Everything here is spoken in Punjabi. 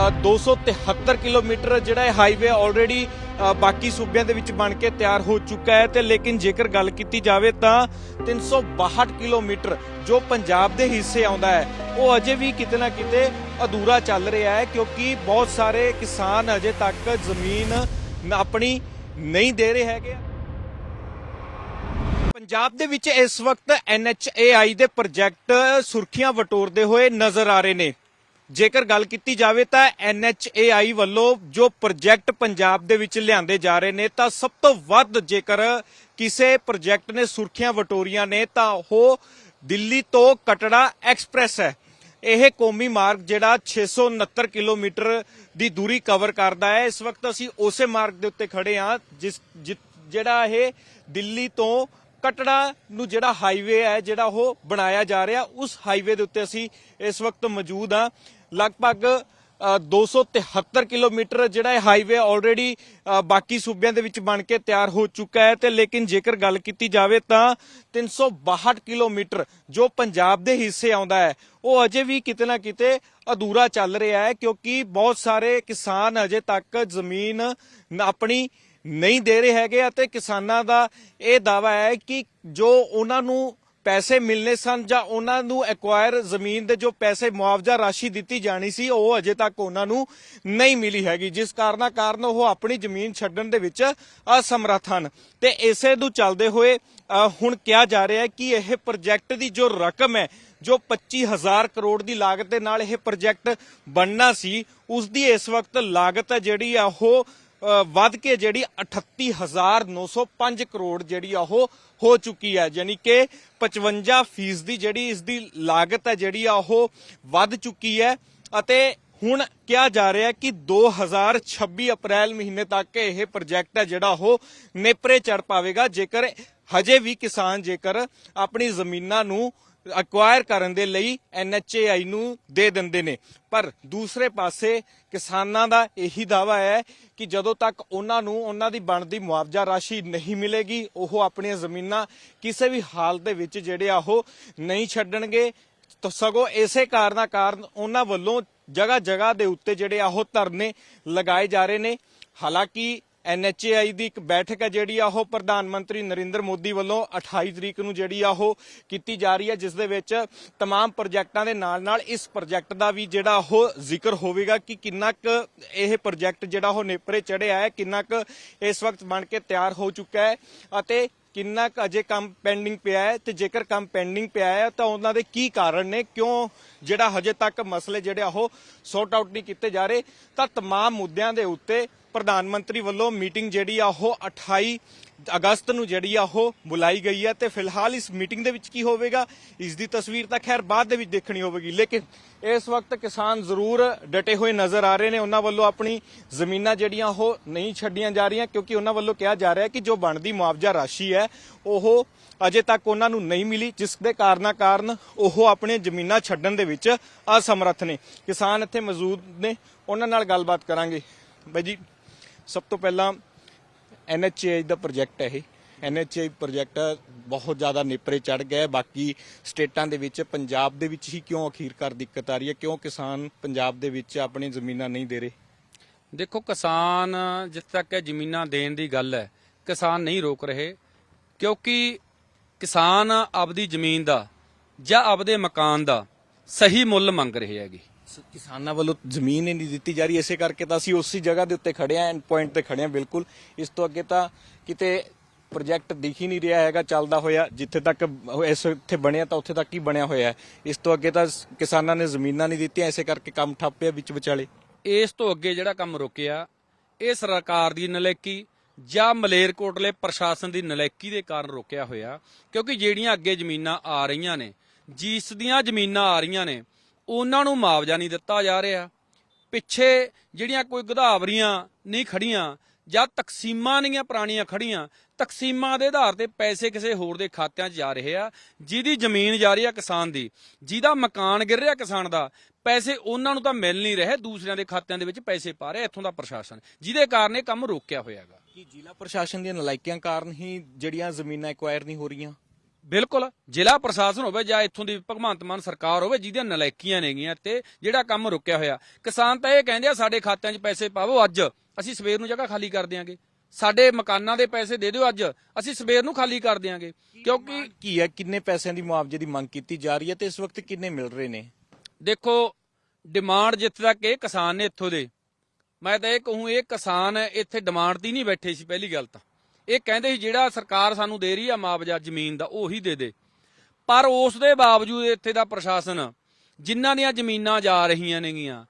ਅ, 273 ਕਿਲੋਮੀਟਰ ਜਿਹੜਾ ਇਹ ਹਾਈਵੇ ਆਲਰੇਡੀ ਬਾਕੀ ਸੂਬਿਆਂ ਦੇ ਵਿੱਚ ਬਣ ਕੇ ਤਿਆਰ ਹੋ ਚੁੱਕਾ ਹੈ ਤੇ ਲੇਕਿਨ ਜੇਕਰ ਗੱਲ ਕੀਤੀ ਜਾਵੇ ਤਾਂ 362 ਕਿਲੋਮੀਟਰ ਜੋ ਪੰਜਾਬ ਦੇ ਹਿੱਸੇ ਆਉਂਦਾ ਹੈ ਉਹ ਅਜੇ ਵੀ ਕਿਤੇ ਨਾ ਕਿਤੇ ਅਧੂਰਾ ਚੱਲ ਰਿਹਾ ਹੈ ਕਿਉਂਕਿ ਬਹੁਤ ਸਾਰੇ ਕਿਸਾਨ ਅਜੇ ਤੱਕ ਜ਼ਮੀਨ ਆਪਣੀ ਨਹੀਂ ਦੇ ਰਹੇ ਹੈਗੇ। ਪੰਜਾਬ ਦੇ ਵਿੱਚ ਇਸ ਵਕਤ NHAI ਦੇ ਪ੍ਰੋਜੈਕਟ ਸੁਰਖੀਆਂ ਵਟੋਰਦੇ ਹੋਏ ਨਜ਼ਰ ਆ ਰਹੇ ਨੇ। ਜੇਕਰ ਗੱਲ ਕੀਤੀ ਜਾਵੇ ਤਾਂ NHAI ਵੱਲੋਂ ਜੋ ਪ੍ਰੋਜੈਕਟ ਪੰਜਾਬ ਦੇ ਵਿੱਚ ਲਿਆਂਦੇ ਜਾ ਰਹੇ ਨੇ, ਤਾਂ ਸਭ ਤੋਂ ਵੱਧ ਜੇਕਰ ਕਿਸੇ ਪ੍ਰੋਜੈਕਟ ਨੇ ਸੁਰਖੀਆਂ ਵਟੋਰੀਆਂ ਨੇ, ਤਾਂ ਉਹ ਦਿੱਲੀ ਤੋਂ ਕਟੜਾ ਐਕਸਪ੍ਰੈਸ ਹੈ। ਇਹ ਕੌਮੀ ਮਾਰਗ ਜਿਹੜਾ 669 ਕਿਲੋਮੀਟਰ ਦੀ ਦੂਰੀ ਕਵਰ ਕਰਦਾ ਹੈ। ਇਸ ਵਕਤ ਅਸੀਂ ਉਸੇ ਮਾਰਗ ਦੇ ਉੱਤੇ ਖੜੇ ਹਾਂ, ਜਿਸ ਜਿ- ਜਿਹੜਾ ਇਹ ਦਿੱਲੀ ਤੋਂ ਕਟੜਾ ਨੂੰ ਜਿਹੜਾ ਹਾਈਵੇ ਹੈ, ਜਿਹੜਾ ਉਹ ਬਣਾਇਆ ਜਾ ਰਿਹਾ, ਉਸ ਹਾਈਵੇ ਦੇ ਉੱਤੇ ਅਸੀਂ ਇਸ ਵਕਤ ਮੌਜੂਦ ਹਾਂ। ਲਗਭਗ ਅ, 273 ਕਿਲੋਮੀਟਰ ਜਿਹੜਾ ਇਹ ਹਾਈਵੇ ਆਲਰੇਡੀ ਬਾਕੀ ਸੂਬਿਆਂ ਦੇ ਵਿੱਚ ਬਣ ਕੇ ਤਿਆਰ ਹੋ ਚੁੱਕਾ ਹੈ ਤੇ ਲੇਕਿਨ ਜੇਕਰ ਗੱਲ ਕੀਤੀ ਜਾਵੇ ਤਾਂ 362 ਕਿਲੋਮੀਟਰ ਜੋ ਪੰਜਾਬ ਦੇ ਹਿੱਸੇ ਆਉਂਦਾ ਹੈ ਉਹ ਅਜੇ ਵੀ ਕਿਤੇ ਨਾ ਕਿਤੇ ਅਧੂਰਾ ਚੱਲ ਰਿਹਾ ਹੈ ਕਿਉਂਕਿ ਬਹੁਤ ਸਾਰੇ ਕਿਸਾਨ ਅਜੇ ਤੱਕ ਜ਼ਮੀਨ ਆਪਣੀ ਨਹੀਂ ਦੇ ਰਹੇ ਹੈਗੇ ਅਤੇ ਕਿਸਾਨਾਂ ਦਾ ਇਹ ਦਾਵਾ ਹੈ ਕਿ ਜੋ ਉਹਨਾਂ ਨੂੰ ਪੈਸੇ ਮਿਲਨੇ ਸਨ ਜਾਂ ਉਹਨਾਂ ਨੂੰ ਐਕਵਾਇਰ ਜ਼ਮੀਨ ਦੇ ਜੋ ਪੈਸੇ ਮੁਆਵਜ਼ਾ ਰਾਸ਼ੀ ਦਿੱਤੀ ਜਾਣੀ ਸੀ, ਉਹ ਅਜੇ ਤੱਕ ਉਹਨਾਂ ਨੂੰ ਨਹੀਂ ਮਿਲੀ ਹੈਗੀ। ਜਿਸ ਕਾਰਨਾਂ ਕਾਰਨ ਉਹ ਆਪਣੀ ਜ਼ਮੀਨ ਛੱਡਣ ਦੇ ਵਿੱਚ ਅਸਮਰੱਥ ਹਨ। ਤੇ ਇਸੇ ਨੂੰ ਚੱਲਦੇ ਹੋਏ ਹੁਣ ਕਿਹਾ ਜਾ ਰਿਹਾ ਹੈ ਕਿ ਇਹ ਪ੍ਰੋਜੈਕਟ ਦੀ ਜੋ ਰਕਮ ਹੈ, ਜੋ 25000 ਕਰੋੜ ਦੀ ਲਾਗਤ ਦੇ ਨਾਲ ਇਹ ਪ੍ਰੋਜੈਕਟ ਬਣਨਾ ਸੀ ਉਸ ਦੀ ਇਸ ਵਕਤ ਲਾਗਤ ਹੈ ਜਿਹੜੀ ਆ ਉਹ ਵੱਧ ਕੇ ਜਿਹੜੀ 38905 ਕਰੋੜ ਜਿਹੜੀ ਆ ਉਹ ਹੋ ਚੁੱਕੀ ਹੈ। ਯਾਨੀ ਕਿ 55 ਫੀਸ ਦੀ ਜਿਹੜੀ ਇਸ ਦੀ ਲਾਗਤ ਹੈ, ਜਿਹੜੀ ਆ ਉਹ ਵੱਧ ਚੁੱਕੀ ਹੈ। ਅਤੇ ਹੁਣ ਕਿਹਾ ਜਾ ਰਿਹਾ ਹੈ ਕਿ 2026 ਅਪ੍ਰੈਲ ਮਹੀਨੇ ਤੱਕ ਇਹ ਪ੍ਰੋਜੈਕਟ ਹੈ ਜਿਹੜਾ ਉਹ ਨੇਪਰੇ ਚੜ ਪਾਵੇਗਾ। ਜੇਕਰ ਹਜੇ ਵੀ ਕਿਸਾਨ ਜੇਕਰ ਆਪਣੀ ਜ਼ਮੀਨਾਂ ਨੂੰ ਅਕਵਾਇਰ ਕਰਨ ਦੇ ਲਈ NHAI ਨੂੰ ਦੇ ਦਿੰਦੇ ਨੇ। ਪਰ ਦੂਸਰੇ ਪਾਸੇ ਕਿਸਾਨਾਂ ਦਾ ਇਹੀ ਦਾਵਾ ਹੈ ਕਿ ਜਦੋਂ ਤੱਕ ਉਹਨਾਂ ਨੂੰ ਉਹਨਾਂ ਦੀ ਬਣਦੀ ਮੁਆਵਜ਼ਾ ਰਾਸ਼ੀ ਨਹੀਂ ਮਿਲੇਗੀ, ਉਹ ਆਪਣੀਆਂ ਜ਼ਮੀਨਾਂ ਕਿਸੇ ਵੀ ਹਾਲਤ ਦੇ ਵਿੱਚ ਜਿਹੜੇ ਆ ਉਹ ਨਹੀਂ ਛੱਡਣਗੇ। ਤਾਂ ਸਗੋਂ ਇਸੇ ਕਾਰਨਾਂ ਕਾਰਨ ਉਹਨਾਂ ਵੱਲੋਂ ਜਗ੍ਹਾ ਜਗ੍ਹਾ ਦੇ ਉੱਤੇ ਜਿਹੜੇ ਆ ਉਹ ਧਰਨੇ ਲਗਾਏ ਜਾ ਰਹੇ ਨੇ। ਹਾਲਾਂਕਿ NHAI ਦੀ ਇੱਕ ਬੈਠਕ ਹੈ ਜਿਹੜੀ ਆ ਉਹ ਪ੍ਰਧਾਨ ਮੰਤਰੀ ਨਰਿੰਦਰ ਮੋਦੀ ਵੱਲੋਂ 28 ਤਰੀਕ ਨੂੰ ਜਿਹੜੀ ਆ ਉਹ ਕੀਤੀ ਜਾ ਰਹੀ ਹੈ ਜਿਸ ਦੇ ਵਿੱਚ तमाम ਪ੍ਰੋਜੈਕਟਾਂ ਦੇ ਨਾਲ-ਨਾਲ ਇਸ ਪ੍ਰੋਜੈਕਟ ਦਾ ਵੀ ਜਿਹੜਾ ਉਹ ਜ਼ਿਕਰ ਹੋਵੇਗਾ ਕਿ ਕਿੰਨਾ ਕੁ ਇਹ ਪ੍ਰੋਜੈਕਟ ਜਿਹੜਾ ਉਹ ਨੇਪਰੇ ਚੜਿਆ ਹੈ ਕਿੰਨਾ ਕੁ ਇਸ ਵਕਤ ਬਣ ਕੇ ਤਿਆਰ ਹੋ ਚੁੱਕਾ ਹੈ ਅਤੇ ਕਿੰਨਾ ਕੁ ਅਜੇ ਕੰਮ ਪੈਂਡਿੰਗ ਪਿਆ ਹੈ ਤੇ ਜੇਕਰ ਕੰਮ ਪੈਂਡਿੰਗ ਪਿਆ ਹੈ ਤਾਂ ਉਹਨਾਂ ਦੇ ਕੀ ਕਾਰਨ ਨੇ ਕਿਉਂ ਜਿਹੜਾ ਹਜੇ ਤੱਕ ਮਸਲੇ ਜਿਹੜੇ ਆ ਉਹ ਸੌਟ ਆਊਟ ਨਹੀਂ ਕੀਤੇ ਜਾ ਰਹੇ ਤਾਂ तमाम ਮੁੱਦਿਆਂ ਦੇ ਉੱਤੇ ਪ੍ਰਧਾਨ ਮੰਤਰੀ ਵੱਲੋਂ ਮੀਟਿੰਗ ਜਿਹੜੀ ਆ ਉਹ 28 ਅਗਸਤ ਨੂੰ ਜਿਹੜੀ ਆ ਉਹ ਬੁਲਾਈ ਗਈ ਹੈ ਤੇ ਫਿਲਹਾਲ ਇਸ ਮੀਟਿੰਗ ਦੇ ਵਿੱਚ ਕੀ ਹੋਵੇਗਾ, ਇਸ ਦੀ ਤਸਵੀਰ ਤਾਂ ਖੈਰ ਬਾਅਦ ਦੇ ਵਿੱਚ ਦੇਖਣੀ ਹੋਵੇਗੀ, ਲੇਕਿਨ ਇਸ ਵਕਤ ਕਿਸਾਨ ਜ਼ਰੂਰ ਡਟੇ ਹੋਏ ਨਜ਼ਰ ਆ ਰਹੇ ਨੇ, ਉਹਨਾਂ ਵੱਲੋਂ ਆਪਣੀ ਜ਼ਮੀਨਾਂ ਜਿਹੜੀਆਂ ਉਹ ਨਹੀਂ ਛੱਡੀਆਂ ਜਾ ਰਹੀਆਂ, ਕਿਉਂਕਿ ਉਹਨਾਂ ਵੱਲੋਂ ਕਿਹਾ ਜਾ ਰਿਹਾ ਹੈ ਕਿ ਜੋ ਬਣਦੀ ਮੁਆਵਜ਼ਾ ਰਾਸ਼ੀ ਹੈ, ਉਹ ਅਜੇ ਤੱਕ ਉਹਨਾਂ ਨੂੰ ਨਹੀਂ ਮਿਲੀ, ਜਿਸ ਦੇ ਕਾਰਨਾਂ ਕਾਰਨ ਉਹ ਆਪਣੀਆਂ ਜ਼ਮੀਨਾਂ ਛੱਡਣ ਦੇ ਵਿੱਚ ਅਸਮਰੱਥ ਨੇ। ਕਿਸਾਨ ਇੱਥੇ ਮੌਜੂਦ ਨੇ, ਉਹਨਾਂ ਨਾਲ ਗੱਲਬਾਤ ਕਰਾਂਗੇ। ਬਾਈ ਜੀ। ਸਭ ਤੋਂ ਪਹਿਲਾਂ NHAI ਦਾ ਪ੍ਰੋਜੈਕਟ ਹੈ ਇਹ। NHAI ਪ੍ਰੋਜੈਕਟ ਬਹੁਤ ਜ਼ਿਆਦਾ ਨੇਪਰੇ ਚੜ ਗਿਆ ਬਾਕੀ ਸਟੇਟਾਂ ਦੇ ਵਿੱਚ, ਪੰਜਾਬ ਦੇ ਵਿੱਚ ਹੀ ਕਿਉਂ ਅਖੀਰਕਾਰ ਦਿੱਕਤ ਆ ਰਹੀ ਹੈ? ਕਿਉਂ ਕਿਸਾਨ ਪੰਜਾਬ ਦੇ ਵਿੱਚ ਆਪਣੀ ਜ਼ਮੀਨਾਂ ਨਹੀਂ ਦੇ ਰਹੇ? ਦੇਖੋ, ਕਿਸਾਨ ਜਿੱਥੇ ਤੱਕ ਇਹ ਜ਼ਮੀਨਾਂ ਦੇਣ ਦੀ ਗੱਲ ਹੈ, ਕਿਸਾਨ ਨਹੀਂ ਰੋਕ ਰਹੇ। ਕਿਉਂਕਿ ਕਿਸਾਨ ਆਪਦੀ ਜ਼ਮੀਨ ਦਾ ਜਾਂ ਆਪਦੇ ਮਕਾਨ ਦਾ ਸਹੀ ਮੁੱਲ ਮੰਗ ਰਹੇ ਹੈਗੇ। ਸ- ਕਿਸਾਨਾਂ ਵੱਲੋਂ ਜ਼ਮੀਨ ਹੀ ਨਹੀਂ ਦਿੱਤੀ ਜਾ ਰਹੀ, ਇਸੇ ਕਰਕੇ ਤਾਂ ਅਸੀਂ ਉਸੇ ਜਗ੍ਹਾ ਦੇ ਉੱਤੇ ਖੜੇ ਆਂ ਐਂਡ ਪੁਆਇੰਟ ਤੇ ਖੜੇ ਆਂ ਬਿਲਕੁਲ। ਇਸ ਤੋਂ ਅੱਗੇ ਤਾਂ ਕਿਤੇ ਪ੍ਰੋਜੈਕਟ ਦਿਖ ਹੀ ਨਹੀਂ ਰਿਹਾ ਹੈਗਾ, ਚੱਲਦਾ ਹੋਇਆ, ਜਿੱਥੇ ਤੱਕ ਉਹ ਇਸ ਇੱਥੇ ਬਣਿਆ ਤਾਂ ਉੱਥੇ ਤੱਕ ਹੀ ਬਣਿਆ ਹੋਇਆ ਹੈ। ਇਸ ਤੋਂ ਅੱਗੇ ਤਾਂ ਸ- ਕਿਸਾਨਾਂ ਨੇ ਜ਼ਮੀਨਾਂ ਨਹੀਂ ਦਿੱਤੀਆਂ, ਇਸੇ ਕਰਕੇ ਕੰਮ ਠੱਪਿਆ ਵਿੱਚ ਵਿਚਾਲੇ। ਇਸ ਤੋਂ ਅੱਗੇ ਜਿਹੜਾ ਕੰਮ ਰੁਕਿਆ, ਇਹ ਸਰਕਾਰ ਦੀ ਨਲਾਇਕੀ ਜਾਂ ਮਲੇਰਕੋਟਲੇ ਪ੍ਰਸ਼ਾਸਨ ਦੀ ਨਲਾਇਕੀ ਦੇ ਕਾਰਨ ਰੁਕਿਆ ਹੋਇਆ, ਕਿਉਂਕਿ ਜਿਹੜੀਆਂ ਅੱਗੇ ਜ਼ਮੀਨਾਂ ਆ ਰਹੀਆਂ ਨੇ, ਜਿਸ ਦੀਆਂ ਜ਼ਮੀਨਾਂ ਆ ਰਹੀਆਂ ਨੇ ਉਹਨਾਂ ਨੂੰ ਮੁਆਵਜ਼ਾ ਨਹੀਂ ਦਿੱਤਾ ਜਾ ਰਿਹਾ। ਪਿੱਛੇ ਜਿਹੜੀਆਂ ਕੋਈ ਗਧਾਵਰੀਆਂ ਨਹੀਂ ਖੜੀਆਂ, ਜਾਂ ਤਕਸੀਮਾਂ ਨਹੀਂ ਪੁਰਾਣੀਆਂ ਖੜੀਆਂ, ਤਕਸੀਮਾਂ ਦੇ ਆਧਾਰ ਤੇ ਪੈਸੇ ਕਿਸੇ ਹੋਰ ਦੇ ਖਾਤਿਆਂ 'ਚ ਜਾ ਰਹੇ ਆ, ਜਿਹਦੀ ਜ਼ਮੀਨ ਜਾ ਰਹੀ ਆ ਕਿਸਾਨ ਦੀ, ਜਿਹਦਾ ਮਕਾਨ ਗਿਰ ਰਿਹਾ ਕਿਸਾਨ ਦਾ, ਪੈਸੇ ਉਹਨਾਂ ਨੂੰ ਤਾਂ ਮਿਲ ਨਹੀਂ ਰਹੇ, ਦੂਸਰਿਆਂ ਦੇ ਖਾਤਿਆਂ ਦੇ ਵਿੱਚ ਪੈਸੇ ਪਾ ਰਿਹਾ, ਇੱਥੋਂ ਦਾ ਪ੍ਰਸ਼ਾਸਨ, ਜਿਹਦੇ ਕਾਰਨ ਇਹ ਕੰਮ ਰੋਕਿਆ ਹੋਇਆ ਹੋਇਆਗਾ ਕੀ ਜ਼ਿਲ੍ਹਾ ਪ੍ਰਸ਼ਾਸਨ ਦੀਆਂ ਨਲਾਇਕੀਆਂ ਕਾਰਨ ਹੀ ਜਿਹੜੀਆਂ ਜ਼ਮੀਨਾਂ ਐਕਵਾਇਰ ਨਹੀਂ ਹੋ ਰਹੀਆਂ? ਬਿਲਕੁਲ ਜ਼ਿਲ੍ਹਾ ਪ੍ਰਸ਼ਾਸਨ ਹੋਵੇ ਜਾਂ ਇੱਥੋਂ ਦੀ ਭਗਵੰਤ ਮਾਨ ਸਰਕਾਰ ਹੋਵੇ ਜਿਹਦੀਆਂ ਨਲਾਇਕੀਆਂ ਨੇਗੀਆਂ ਤੇ ਜਿਹੜਾ ਕੰਮ ਰੁਕਿਆ ਹੋਇਆ। ਕਿਸਾਨ ਤਾਂ ਇਹ ਕਹਿੰਦੇ ਆ ਸਾਡੇ ਖਾਤਿਆਂ 'ਚ ਪੈਸੇ ਪਾਵੋ ਅੱਜ ਅਸੀਂ ਸਵੇਰ ਨੂੰ ਜਗ੍ਹਾ ਖਾਲੀ ਕਰ ਦਿਆਂਗੇ। ਸਾਡੇ ਮਕਾਨਾਂ ਦੇ ਪੈਸੇ ਦੇ ਦਿਓ ਅੱਜ ਅਸੀਂ ਸਵੇਰ ਨੂੰ ਖਾਲੀ ਕਰ ਦਿਆਂਗੇ। ਕਿਉਂਕਿ ਕੀ ਹੈ? ਕਿੰਨੇ ਪੈਸਿਆਂ ਦੀ ਮੁਆਵਜ਼ੇ ਦੀ ਮੰਗ ਕੀਤੀ ਜਾ ਰਹੀ ਹੈ ਤੇ ਇਸ ਵਕਤ ਕਿੰਨੇ ਮਿਲ ਰਹੇ ਨੇ? ਦੇਖੋ ਡਿਮਾਂਡ ਜਿੱਥੇ ਤੱਕ ਇਹ ਕਿਸਾਨ ਨੇ ਇੱਥੋਂ ਦੇ। ਮੈਂ ਤਾਂ ਇਹ ਕਹੂੰ ਇਹ ਕਿਸਾਨ ਇੱਥੇ ਡਿਮਾਂਡ ਦੀ ਨਹੀਂ ਬੈਠੇ ਸੀ ਪਹਿਲੀ ਗੱਲ ਤਾਂ। ਇਹ ਕਹਿੰਦੇ ਸੀ, ਜਿਹੜਾ ਸਰਕਾਰ ਸਾਨੂੰ ਦੇ ਰਹੀ ਆ ਮੁਆਵਜ਼ਾ ਜ਼ਮੀਨ ਦਾ, ਉਹੀ ਦੇ ਦੇ। ਪਰ ਉਸ ਦੇ ਬਾਵਜੂਦ ਇੱਥੇ ਦਾ ਪ੍ਰਸ਼ਾਸਨ ਜਿਨ੍ਹਾਂ ਦੀਆਂ ਜ਼ਮੀਨਾਂ ਜਾ ਰਹੀਆਂ ਨੇਗੀਆਂ